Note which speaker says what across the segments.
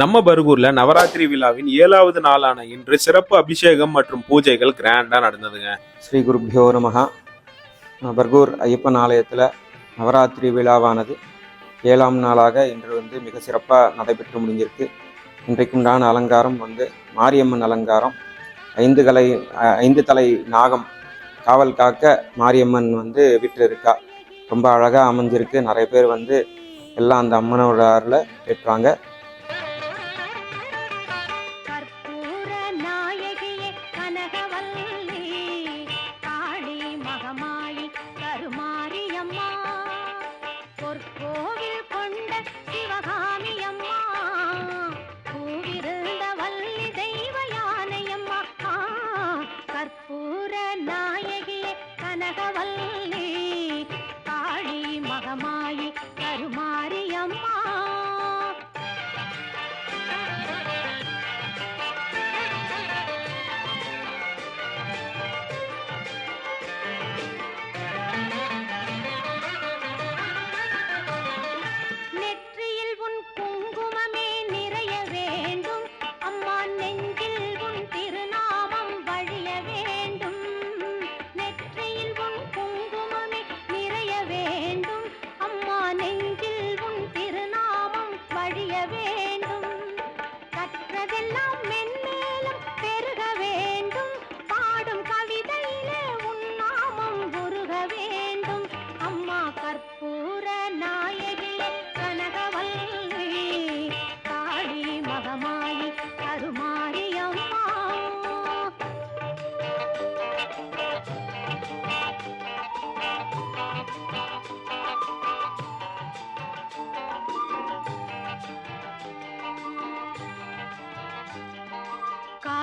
Speaker 1: நம்ம பர்கூர்ல நவராத்திரி விழாவின் ஏழாவது நாளான இன்று சிறப்பு அபிஷேகம் மற்றும் பூஜைகள் கிராண்டா நடந்ததுங்க.
Speaker 2: ஸ்ரீ குருப்பியோ நமகா பர்கூர் ஐயப்பன் ஆலயத்தில் நவராத்திரி விழாவானது ஏழாம் நாளாக இன்று வந்து மிக சிறப்பாக நடைபெற்று முடிஞ்சிருக்கு. இன்றைக்குண்டான அலங்காரம் வந்து மாரியம்மன் அலங்காரம். ஐந்து கலை ஐந்து தலை நாகம் காவல் காக்க மாரியம்மன் வந்து வீட்டில் இருக்கா ரொம்ப அழகாக அமைஞ்சிருக்கு. நிறைய பேர் வந்து எல்லாம் அந்த அம்மனோட ஆறில் பெற்றாங்க
Speaker 3: பொற்கோவில் கொண்ட சிவகாமி அம்மா. பூவிருந்த வள்ளி தெய்வ யானையம்மா கற்பூர நாயகியே கனகவல்லி வேண்டும். கற்றதெல்லாம் மென்மேலும் பெருக வேண்டும். பாடும் கவிதையிலே உன்னாமம் உருக வேண்டும். அம்மா கற்பூர நாயகியே கனகவல்லி காளி மகமாயி கருமாரி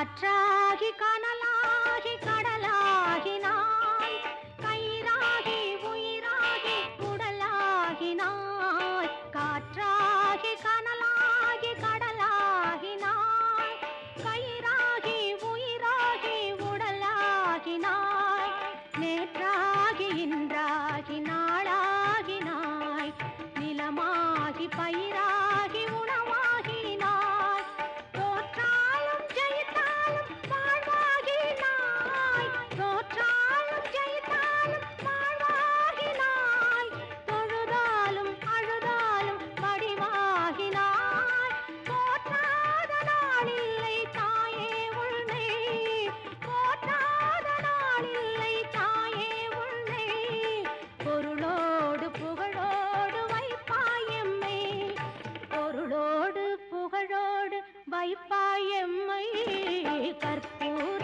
Speaker 3: காற்றாகி கனலாகி கடலாகி நாய் கயிறாகி உயிராகி உடலாகி நாய் காற்றாகி கனலாகி கடலாகி நாய் கயிறாகி உயிராகி உடலாகி நாய் நேற்றாகி இன்றாகி நாளாகி நாய் நிலமாகி பயிராகி எம்மை கற்பூர